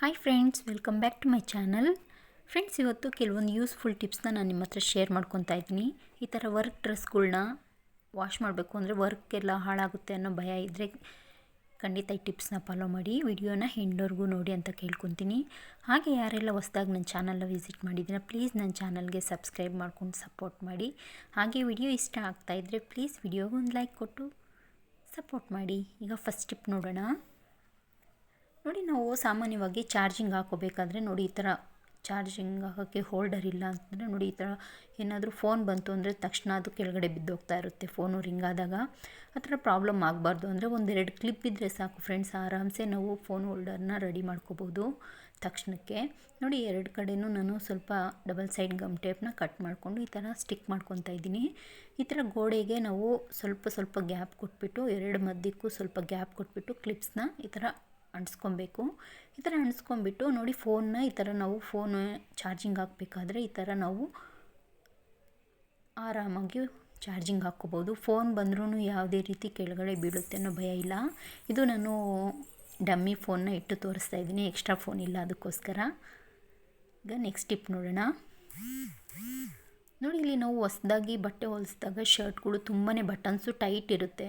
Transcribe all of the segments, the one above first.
Hi friends welcome back to my channel friends ಇವತ್ತು ಕೆಲವೊಂದು useful ಟಿಪ್ಸ್ನ ನಾನು ನಿಮ್ಮ ಹತ್ರ ಶೇರ್ ಮಾಡ್ಕೊತಾ ಇದ್ದೀನಿ. ಈ ಥರ ವರ್ಕ್ ಡ್ರೆಸ್ಗಳನ್ನ ವಾಶ್ ಮಾಡಬೇಕು ಅಂದರೆ ವರ್ಕ್ ಎಲ್ಲ ಹಾಳಾಗುತ್ತೆ ಅನ್ನೋ ಭಯ ಇದ್ದರೆ ಖಂಡಿತ ಈ ಟಿಪ್ಸ್ನ ಫಾಲೋ ಮಾಡಿ ವಿಡಿಯೋನ ಹೆಂಡೋರ್ಗೂ ನೋಡಿ ಅಂತ ಕೇಳ್ಕೊತೀನಿ. ಹಾಗೆ ಯಾರೆಲ್ಲ ಹೊಸ್ದಾಗಿ ನನ್ನ ಚಾನಲ್ನ ವಿಸಿಟ್ ಮಾಡಿದ್ದೀರಾ ಪ್ಲೀಸ್ ನನ್ನ ಚಾನಲ್ಗೆ ಸಬ್ಸ್ಕ್ರೈಬ್ ಮಾಡ್ಕೊಂಡು ಸಪೋರ್ಟ್ ಮಾಡಿ. ಹಾಗೆ ವಿಡಿಯೋ ಇಷ್ಟ ಆಗ್ತಾಯಿದ್ರೆ ಪ್ಲೀಸ್ ವಿಡಿಯೋಗೆ ಒಂದು ಲೈಕ್ ಕೊಟ್ಟು ಸಪೋರ್ಟ್ ಮಾಡಿ. ಈಗ ಫಸ್ಟ್ ಟಿಪ್ ನೋಡೋಣ. ನೋಡಿ ನಾವು ಸಾಮಾನ್ಯವಾಗಿ ಚಾರ್ಜಿಂಗ್ ಹಾಕೋಬೇಕಾದ್ರೆ ನೋಡಿ ಈ ಥರ ಚಾರ್ಜಿಂಗ್ ಹಾಕೋಕ್ಕೆ ಹೋಲ್ಡರ್ ಇಲ್ಲ ಅಂತಂದರೆ ನೋಡಿ ಈ ಥರ ಏನಾದರೂ ಫೋನ್ ಬಂತು ಅಂದರೆ ತಕ್ಷಣ ಅದು ಕೆಳಗಡೆ ಬಿದ್ದೋಗ್ತಾ ಇರುತ್ತೆ. ಫೋನು ರಿಂಗ್ ಆದಾಗ ಆ ಥರ ಪ್ರಾಬ್ಲಮ್ ಆಗಬಾರ್ದು ಅಂದರೆ ಒಂದೆರಡು ಕ್ಲಿಪ್ ಇದ್ದರೆ ಸಾಕು ಫ್ರೆಂಡ್ಸ್. ಆರಾಮ್ಸೆ ನಾವು ಫೋನ್ ಹೋಲ್ಡರ್ನ ರೆಡಿ ಮಾಡ್ಕೋಬೋದು ತಕ್ಷಣಕ್ಕೆ. ನೋಡಿ ಎರಡು ಕಡೆಯೂ ನಾನು ಸ್ವಲ್ಪ ಡಬಲ್ ಸೈಡ್ ಗಮ್ ಟೇಪ್ನ ಕಟ್ ಮಾಡಿಕೊಂಡು ಈ ಥರ ಸ್ಟಿಕ್ ಮಾಡ್ಕೊತಾ ಇದ್ದೀನಿ. ಈ ಥರ ಗೋಡೆಗೆ ನಾವು ಸ್ವಲ್ಪ ಸ್ವಲ್ಪ ಗ್ಯಾಪ್ ಕೊಟ್ಬಿಟ್ಟು ಎರಡು ಮಧ್ಯಕ್ಕೂ ಸ್ವಲ್ಪ ಗ್ಯಾಪ್ ಕೊಟ್ಬಿಟ್ಟು ಕ್ಲಿಪ್ಸ್ನ ಈ ಥರ ಅಂಟಿಸ್ಕೊಬೇಕು. ಈ ಥರ ಅಂಟಿಸ್ಕೊಂಬಿಟ್ಟು ನೋಡಿ ಫೋನ್ನ ಈ ಥರ ನಾವು ಫೋನ್ ಚಾರ್ಜಿಂಗ್ ಹಾಕಬೇಕಾದ್ರೆ ಈ ಥರ ನಾವು ಆರಾಮಾಗಿ ಚಾರ್ಜಿಂಗ್ ಹಾಕ್ಕೋಬೋದು. ಫೋನ್ ಬಂದ್ರೂ ಯಾವುದೇ ರೀತಿ ಕೆಳಗಡೆ ಬೀಳುತ್ತೆ ಅನ್ನೋ ಭಯ ಇಲ್ಲ. ಇದು ನಾನು ಡಮ್ಮಿ ಫೋನ್ನ ಇಟ್ಟು ತೋರಿಸ್ತಾ ಇದ್ದೀನಿ. ಎಕ್ಸ್ಟ್ರಾ ಫೋನ್ ಇಲ್ಲ ಅದಕ್ಕೋಸ್ಕರ. ಈಗ ನೆಕ್ಸ್ಟ್ ಟಿಪ್ ನೋಡೋಣ. ನೋಡಿ ಇಲ್ಲಿ ನಾವು ಹೊಸ್ದಾಗಿ ಬಟ್ಟೆ ಹೊಲಿಸಿದಾಗ ಶರ್ಟ್ಗಳು ತುಂಬಾ ಬಟನ್ಸು ಟೈಟ್ ಇರುತ್ತೆ.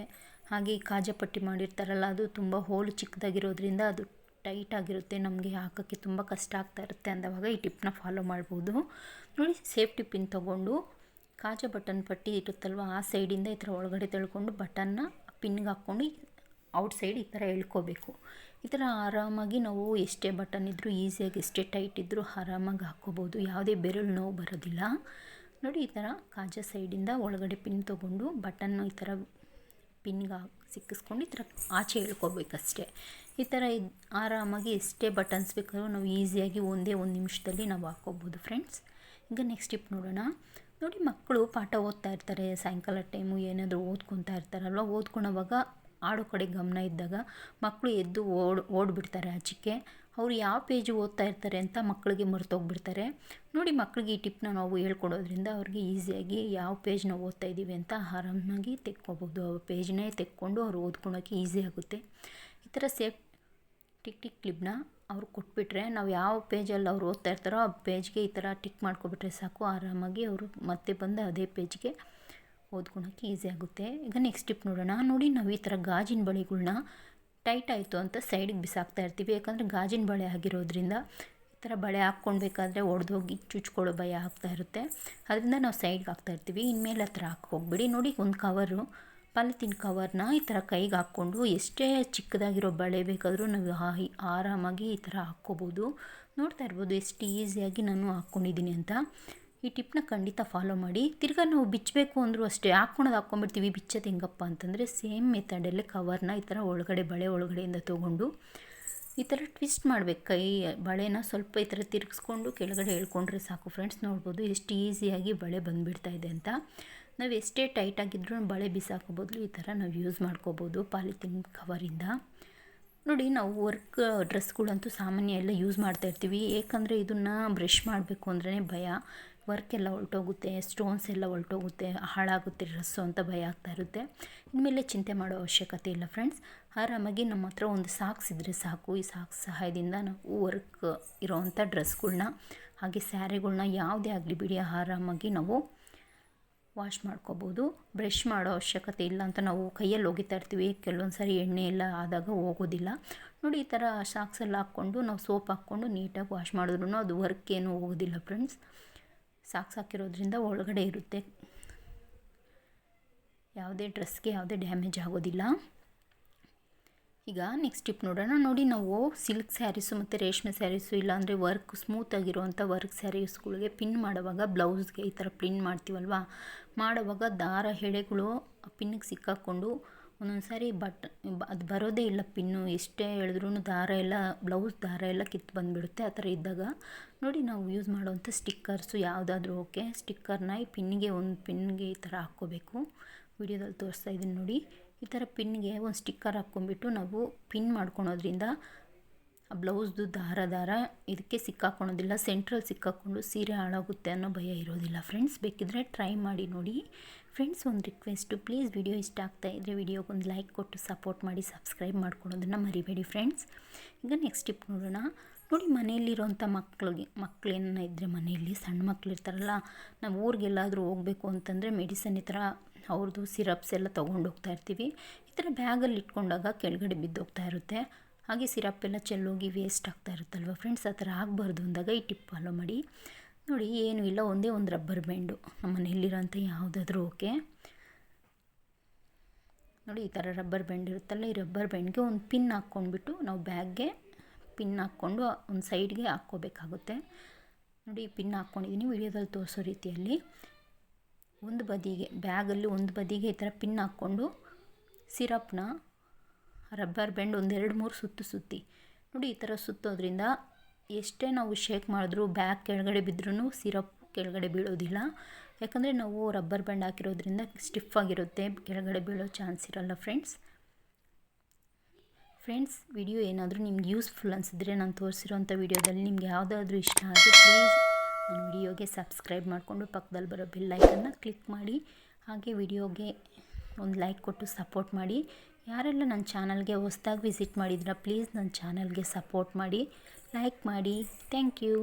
ಹಾಗೆ ಕಾಜಪಟ್ಟಿ ಮಾಡಿರ್ತಾರಲ್ಲ, ಅದು ತುಂಬ ಹೋಲು ಚಿಕ್ಕದಾಗಿರೋದ್ರಿಂದ ಅದು ಟೈಟ್ ಆಗಿರುತ್ತೆ. ನಮಗೆ ಹಾಕೋಕ್ಕೆ ತುಂಬ ಕಷ್ಟ ಆಗ್ತಾ ಇರುತ್ತೆ ಅಂದವಾಗ ಈ ಟಿಪ್ನ ಫಾಲೋ ಮಾಡ್ಬೋದು. ನೋಡಿ ಸೇಫ್ಟಿ ಪಿನ್ ತೊಗೊಂಡು ಕಾಜ ಬಟನ್ ಪಟ್ಟಿ ಇರುತ್ತಲ್ವ, ಆ ಸೈಡಿಂದ ಈ ಥರ ಒಳಗಡೆ ತೆಳ್ಕೊಂಡು ಬಟನ್ನ ಪಿನ್ಗೆ ಹಾಕ್ಕೊಂಡು ಔಟ್ ಸೈಡ್ ಈ ಥರ ಎಳ್ಕೋಬೇಕು. ಈ ಥರ ಆರಾಮಾಗಿ ನಾವು ಎಷ್ಟೇ ಬಟನ್ ಇದ್ದರೂ ಈಸಿಯಾಗಿ ಎಷ್ಟೇ ಟೈಟ್ ಇದ್ದರೂ ಆರಾಮಾಗಿ ಹಾಕ್ಕೋಬೋದು. ಯಾವುದೇ ಬೆರಳು ನೋವು ಬರೋದಿಲ್ಲ. ನೋಡಿ, ಈ ಥರ ಕಾಜ ಸೈಡಿಂದ ಒಳಗಡೆ ಪಿನ್ ತೊಗೊಂಡು ಬಟನ್ನು ಈ ಥರ ಪಿನ್ಗೆ ಸಿಕ್ಕಿಸ್ಕೊಂಡು ಈ ಥರ ಆಚೆ ಎಳ್ಕೊಬೇಕಷ್ಟೇ. ಈ ಥರ ಇದು ಆರಾಮಾಗಿ ಎಷ್ಟೇ ಬಟನ್ಸ್ ಬೇಕಾದ್ರೂ ನಾವು ಈಸಿಯಾಗಿ ಒಂದೇ ಒಂದು ನಿಮಿಷದಲ್ಲಿ ನಾವು ಹಾಕ್ಕೋಬೋದು ಫ್ರೆಂಡ್ಸ್. ಈಗ ನೆಕ್ಸ್ಟ್ ಟಿಪ್ ನೋಡೋಣ. ನೋಡಿ ಮಕ್ಕಳು ಪಾಠ ಓದ್ತಾ ಇರ್ತಾರೆ, ಸಾಯಂಕಾಲ ಟೈಮು ಏನಾದರೂ ಓದ್ಕೊತಾ ಇರ್ತಾರಲ್ವ? ಓದ್ಕೊಳೋವಾಗ ಆಡೋ ಕಡೆ ಗಮನ ಇದ್ದಾಗ ಮಕ್ಕಳು ಎದ್ದು ಓಡ್, ಓಡ್ಬಿಡ್ತಾರೆ ಆಚೆಗೆ. ಅವ್ರು ಯಾವ ಪೇಜ್ ಓದ್ತಾ ಇರ್ತಾರೆ ಅಂತ ಮಕ್ಕಳಿಗೆ ಮರೆತೋಗ್ಬಿಡ್ತಾರೆ. ನೋಡಿ ಮಕ್ಕಳಿಗೆ ಈ ಟಿಪ್ನ ನಾವು ಹೇಳ್ಕೊಡೋದ್ರಿಂದ ಅವ್ರಿಗೆ ಈಸಿಯಾಗಿ ಯಾವ ಪೇಜ್ನ ಓದ್ತಾ ಇದ್ದೀವಿ ಅಂತ ಆರಾಮಾಗಿ ತೆಕ್ಕೋಬೋದು. ಆ ಪೇಜ್ನೇ ತೆಕ್ಕೊಂಡು ಅವ್ರು ಓದ್ಕೊಳೋಕ್ಕೆ ಈಸಿ ಆಗುತ್ತೆ. ಈ ಥರ ಸೇಫ್ ಟಿಕ್ ಟಿಕ್ ಕ್ಲಿಪ್ನ ಅವ್ರು ಕೊಟ್ಬಿಟ್ರೆ ನಾವು ಯಾವ ಪೇಜಲ್ಲಿ ಅವ್ರು ಓದ್ತಾ ಇರ್ತಾರೋ ಆ ಪೇಜ್ಗೆ ಈ ಥರ ಟಿಕ್ ಮಾಡ್ಕೊಬಿಟ್ರೆ ಸಾಕು. ಆರಾಮಾಗಿ ಅವರು ಮತ್ತೆ ಬಂದು ಅದೇ ಪೇಜ್ಗೆ ಓದ್ಕೊಳೋಕ್ಕೆ ಈಸಿ ಆಗುತ್ತೆ. ಈಗ ನೆಕ್ಸ್ಟ್ ಟಿಪ್ ನೋಡೋಣ. ನೋಡಿ ನಾವು ಈ ಥರ ಗಾಜಿನ ಬಳೆಗಳ್ನ ಟೈಟ್ ಆಯಿತು ಅಂತ ಸೈಡಿಗೆ ಬಿಸಾಕ್ತಾ ಇರ್ತೀವಿ. ಯಾಕಂದರೆ ಗಾಜಿನ ಬಳೆ ಆಗಿರೋದ್ರಿಂದ ಈ ಥರ ಬಳೆ ಹಾಕ್ಕೊಳ್ಬೇಕಾದ್ರೆ ಹೋಗಿ ಚುಚ್ಕೊಳ್ಳೋ ಭಯ ಆಗ್ತಾ ಇರುತ್ತೆ. ಅದರಿಂದ ನಾವು ಸೈಡ್ಗೆ ಹಾಕ್ತಾ ಇರ್ತೀವಿ. ಇನ್ಮೇಲೆ ಹತ್ರ ಹಾಕೋಗ್ಬಿಡಿ ನೋಡಿ ಒಂದು ಕವರು ಪಾಲಿಥಿನ್ ಕವರ್ನ ಈ ಥರ ಕೈಗೆ ಹಾಕ್ಕೊಂಡು ಎಷ್ಟೇ ಚಿಕ್ಕದಾಗಿರೋ ಬಳೆ ಬೇಕಾದರೂ ನಾವು ಆರಾಮಾಗಿ ಈ ಥರ ಹಾಕ್ಕೋಬೋದು. ನೋಡ್ತಾ ಇರ್ಬೋದು, ಎಷ್ಟು ಈಸಿಯಾಗಿ ನಾನು ಹಾಕ್ಕೊಂಡಿದ್ದೀನಿ ಅಂತ. ಈ ಟಿಪ್ನ ಖಂಡಿತ ಫಾಲೋ ಮಾಡಿ. ತಿರ್ಗಾ ನಾವು ಬಿಚ್ಚಬೇಕು ಅಂದರೂ ಅಷ್ಟೇ, ಹಾಕ್ಕೊಳೋದು ಹಾಕ್ಕೊಂಡ್ಬಿಡ್ತೀವಿ. ಬಿಚ್ಚೋದು ಹೆಂಗಪ್ಪ ಅಂತಂದರೆ ಸೇಮ್ ಮೆಥಡಲ್ಲೇ ಕವರ್ನ ಈ ಥರ ಒಳಗಡೆ, ಬಳೆ ಒಳಗಡೆಯಿಂದ ತೊಗೊಂಡು ಈ ಥರ ಟ್ವಿಸ್ಟ್ ಮಾಡಬೇಕು. ಕೈ, ಬಳೆನ ಸ್ವಲ್ಪ ಈ ಥರ ತಿರುಗಿಸ್ಕೊಂಡು ಕೆಳಗಡೆ ಹೇಳ್ಕೊಂಡ್ರೆ ಸಾಕು ಫ್ರೆಂಡ್ಸ್ ನೋಡ್ಬೋದು ಎಷ್ಟು ಈಸಿಯಾಗಿ ಬಳೆ ಬಂದುಬಿಡ್ತಾ ಇದೆ ಅಂತ. ನಾವು ಎಷ್ಟೇ ಟೈಟಾಗಿದ್ರೂ ಬಳೆ ಬಿಸಾಕೋಬೋದು ಈ ಥರ ನಾವು ಯೂಸ್ ಮಾಡ್ಕೋಬೋದು ಪಾಲಿಥಿನ್ ಕವರಿಂದ ನೋಡಿ, ನಾವು ವರ್ಕ್ ಡ್ರೆಸ್ಗಳಂತೂ ಸಾಮಾನ್ಯ ಎಲ್ಲ ಯೂಸ್ ಮಾಡ್ತಾ ಇರ್ತೀವಿ. ಏಕೆಂದರೆ ಇದನ್ನು ಬ್ರಷ್ ಮಾಡಬೇಕು ಅಂದ್ರೇ ಭಯ. ವರ್ಕ್ ಎಲ್ಲ ಹೊರಟೋಗುತ್ತೆ ಸ್ಟೋನ್ಸ್ ಎಲ್ಲ ಹೊರ್ಟೋಗುತ್ತೆ, ಹಾಳಾಗುತ್ತೆ ಡ್ರೆಸ್ಸು ಅಂತ ಭಯ ಆಗ್ತಾ ಇರುತ್ತೆ. ಇನ್ಮೇಲೆ ಚಿಂತೆ ಮಾಡೋ ಅವಶ್ಯಕತೆ ಇಲ್ಲ ಫ್ರೆಂಡ್ಸ್ ಆರಾಮಾಗಿ ನಮ್ಮ ಹತ್ರ ಒಂದು ಸಾಕ್ಸ್ ಇದ್ದರೆ ಸಾಕು. ಈ ಸಾಕ್ಸ್ ಸಹಾಯದಿಂದ ನಾವು ವರ್ಕ್ ಇರೋವಂಥ ಡ್ರೆಸ್ಗಳನ್ನ ಹಾಗೆ ಸ್ಯಾರಿಗಳ್ನ ಯಾವುದೇ ಆಗಲಿ ಬಿಡಿ ಆರಾಮಾಗಿ ನಾವು ವಾಶ್ ಮಾಡ್ಕೋಬೋದು. ಬ್ರಷ್ ಮಾಡೋ ಅವಶ್ಯಕತೆ ಇಲ್ಲ ಅಂತ ನಾವು ಕೈಯಲ್ಲಿ ಒಗಿತಾ ಇರ್ತೀವಿ. ಕೆಲವೊಂದು ಸಾರಿ ಎಣ್ಣೆ ಎಲ್ಲ ಆದಾಗ ಹೋಗೋದಿಲ್ಲ. ನೋಡಿ, ಈ ಥರ ಸಾಕ್ಸೆಲ್ಲ ಹಾಕ್ಕೊಂಡು ನಾವು ಸೋಪ್ ಹಾಕ್ಕೊಂಡು ನೀಟಾಗಿ ವಾಶ್ ಮಾಡಿದ್ರೂ ಅದು ವರ್ಕ್ ಏನು ಹೋಗೋದಿಲ್ಲ ಫ್ರೆಂಡ್ಸ್ ಸಾಕ್ಸ್ ಹಾಕಿರೋದ್ರಿಂದ ಒಳಗಡೆ ಇರುತ್ತೆ. ಯಾವುದೇ ಡ್ರೆಸ್ಗೆ ಯಾವುದೇ ಡ್ಯಾಮೇಜ್ ಆಗೋದಿಲ್ಲ. ಈಗ ನೆಕ್ಸ್ಟ್ ಟಿಪ್ ನೋಡೋಣ. ನೋಡಿ ನಾವು ಸಿಲ್ಕ್ ಸ್ಯಾರೀಸು ಮತ್ತು ರೇಷ್ಮೆ ಸ್ಯಾರೀಸು ಇಲ್ಲಾಂದರೆ ವರ್ಕ್ ಸ್ಮೂತ್ ಆಗಿರುವಂಥ ವರ್ಕ್ ಸ್ಯಾರೀಸ್ಗಳಿಗೆ ಪಿನ್ ಮಾಡುವಾಗ ಬ್ಲೌಸ್ಗೆ ಈ ಥರ ಪಿನ್ ಮಾಡ್ತೀವಲ್ವಾ? ಮಾಡುವಾಗ ದಾರ ಎಳೆಗಳು ಪಿನ್ನಿಗೆ ಸಿಕ್ಕಾಕ್ಕೊಂಡು ಒಂದೊಂದು ಸಾರಿ ಬಟ್ ಅದು ಬರೋದೇ ಇಲ್ಲ ಪಿನ್ನು. ಎಷ್ಟೇ ಎಳೆದ್ರೂ ದಾರ ಎಲ್ಲ, ಬ್ಲೌಸ್ ದಾರ ಎಲ್ಲ ಕಿತ್ತು ಬಂದುಬಿಡುತ್ತೆ ಆ ಥರ ಇದ್ದಾಗ. ನೋಡಿ ನಾವು ಯೂಸ್ ಮಾಡೋವಂಥ ಸ್ಟಿಕ್ಕರ್ಸು ಯಾವುದಾದ್ರೂ ಓಕೆ. ಸ್ಟಿಕ್ಕರ್ನ ಈ ಪಿನ್ಗೆ ಒಂದು ಪಿನ್ಗೆ ಈ ಥರ ಹಾಕ್ಕೋಬೇಕು. ವಿಡಿಯೋದಲ್ಲಿ ತೋರಿಸ್ತಾ ಇದ್ದೀನಿ ನೋಡಿ. ಈ ಥರ ಪಿನ್ಗೆ ಒಂದು ಸ್ಟಿಕ್ಕರ್ ಹಾಕ್ಕೊಂಡ್ಬಿಟ್ಟು ನಾವು ಪಿನ್ ಮಾಡ್ಕೊಳೋದ್ರಿಂದ ಬ್ಲೌಸ್ದು ದಾರ ದಾರ ಇದಕ್ಕೆ ಸಿಕ್ಕಾಕೊಳೋದಿಲ್ಲ ಸೆಂಟ್ರಲ್ಲಿ ಸಿಕ್ಕಾಕೊಂಡು ಸೀರೆ ಹಾಳಾಗುತ್ತೆ ಅನ್ನೋ ಭಯ ಇರೋದಿಲ್ಲ. ಫ್ರೆಂಡ್ಸ್, ಬೇಕಿದ್ರೆ ಟ್ರೈ ಮಾಡಿ ನೋಡಿ. ಫ್ರೆಂಡ್ಸ್, ಒಂದು ರಿಕ್ವೆಸ್ಟು, ಪ್ಲೀಸ್ ವಿಡಿಯೋ ಇಷ್ಟ ಆಗ್ತಾ ಇದ್ದರೆ ವಿಡಿಯೋಗೆ ಒಂದು ಲೈಕ್ ಕೊಟ್ಟು ಸಪೋರ್ಟ್ ಮಾಡಿ, ಸಬ್ಸ್ಕ್ರೈಬ್ ಮಾಡ್ಕೊಳೋದನ್ನು ಮರಿಬೇಡಿ ಫ್ರೆಂಡ್ಸ್. ಈಗ ನೆಕ್ಸ್ಟ್ ಟಿಪ್ ನೋಡೋಣ. ನೋಡಿ, ಮನೆಯಲ್ಲಿರೋಂಥ ಮಕ್ಕಳಿಗೆ ಮಕ್ಕಳೇನ ಇದ್ದರೆ ಮನೆಯಲ್ಲಿ ಸಣ್ಣ ಮಕ್ಕಳು ಇರ್ತಾರಲ್ಲ, ನಾವು ಊರಿಗೆಲ್ಲಾದರೂ ಹೋಗಬೇಕು ಅಂತಂದರೆ ಮೆಡಿಸನ್ ಈ ಥರ ಅವ್ರದ್ದು ಸಿರಪ್ಸ್ ಎಲ್ಲ ತೊಗೊಂಡು ಹೋಗ್ತಾ ಇರ್ತೀವಿ. ಈ ಥರ ಬ್ಯಾಗಲ್ಲಿ ಇಟ್ಕೊಂಡಾಗ ಕೆಳಗಡೆ ಬಿದ್ದೋಗ್ತಾ ಇರುತ್ತೆ. ಹಾಗೆ ಸಿರಪ್ ಎಲ್ಲ ಚೆಲ್ಲೋಗಿ ವೇಸ್ಟ್ ಆಗ್ತಾ ಇರುತ್ತಲ್ವ ಫ್ರೆಂಡ್ಸ್ ಆ ಥರ ಆಗಬಾರ್ದು ಅಂದಾಗ ಈ ಟಿಪ್ ಫಾಲೋ ಮಾಡಿ. ನೋಡಿ, ಏನೂ ಇಲ್ಲ, ಒಂದೇ ಒಂದು ರಬ್ಬರ್ ಬ್ಯಾಂಡು ನಮ್ಮ ಮನೆಯಲ್ಲಿರೋಂಥ ಯಾವುದಾದ್ರೂ ಓಕೆ ನೋಡಿ, ಈ ಥರ ರಬ್ಬರ್ ಬ್ಯಾಂಡ್ ಇರುತ್ತಲ್ಲ, ಈ ರಬ್ಬರ್ ಬ್ಯಾಂಡ್ಗೆ ಒಂದು ಪಿನ್ ಹಾಕ್ಕೊಂಡ್ಬಿಟ್ಟು ನಾವು ಬ್ಯಾಗ್ಗೆ ಪಿನ್ ಹಾಕ್ಕೊಂಡು ಒಂದು ಸೈಡ್ಗೆ ಹಾಕ್ಕೋಬೇಕಾಗುತ್ತೆ. ನೋಡಿ ಪಿನ್ ಹಾಕ್ಕೊಂಡಿದ್ದೀನಿ, ವಿಡಿಯೋದಲ್ಲಿ ತೋರಿಸೋ ರೀತಿಯಲ್ಲಿ. ಒಂದು ಬದಿಗೆ ಬ್ಯಾಗಲ್ಲಿ ಒಂದು ಬದಿಗೆ ಈ ಥರ ಪಿನ್ ಹಾಕ್ಕೊಂಡು, ಸಿರಪ್ನ ರಬ್ಬರ್ ಬ್ಯಾಂಡ್ ಒಂದೆರಡು ಮೂರು ಸುತ್ತು ಸುತ್ತಿ. ನೋಡಿ ಈ ಥರ ಸುತ್ತೋದ್ರಿಂದ ಎಷ್ಟೇ ನಾವು ಶೇಕ್ ಮಾಡಿದ್ರೂ ಬ್ಯಾಗ್ ಕೆಳಗಡೆ ಬಿದ್ದರೂ ಸಿರಪ್ ಕೆಳಗಡೆ ಬೀಳೋದಿಲ್ಲ. ಯಾಕಂದರೆ ನಾವು ರಬ್ಬರ್ ಬ್ಯಾಂಡ್ ಹಾಕಿರೋದ್ರಿಂದ ಸ್ಟಿಫ್ ಆಗಿರುತ್ತೆ, ಕೆಳಗಡೆ ಬೀಳೋ ಚಾನ್ಸ್ ಇರೋಲ್ಲ ಫ್ರೆಂಡ್ಸ್. ಫ್ರೆಂಡ್ಸ್, ವಿಡಿಯೋ ಏನಾದರೂ ನಿಮ್ಗೆ ಯೂಸ್ಫುಲ್ ಅನಿಸಿದ್ರೆ ನಾನು ತೋರಿಸಿರೋಂಥ ವಿಡಿಯೋದಲ್ಲಿ ನಿಮ್ಗೆ ಯಾವುದಾದ್ರೂ ಇಷ್ಟ ಆದರೆ ಪ್ಲೀಸ್ ನನ್ನ ವಿಡಿಯೋಗೆ ಸಬ್ಸ್ಕ್ರೈಬ್ ಮಾಡಿಕೊಂಡು ಪಕ್ಕದಲ್ಲಿ ಬರೋ ಬೆಲ್ ಐಕನ್ನ ಕ್ಲಿಕ್ ಮಾಡಿ, ಹಾಗೆ ವಿಡಿಯೋಗೆ ಒಂದು ಲೈಕ್ ಕೊಟ್ಟು ಸಪೋರ್ಟ್ ಮಾಡಿ. ಯಾರೆಲ್ಲ ನನ್ನ ಚಾನಲ್ಗೆ ಹೊಸ್ದಾಗಿ ವಿಸಿಟ್ ಮಾಡಿದ್ರೆ ಪ್ಲೀಸ್ ನನ್ನ ಚಾನಲ್ಗೆ ಸಪೋರ್ಟ್ ಮಾಡಿ, ಲೈಕ್ ಮಾಡಿ. Thank you.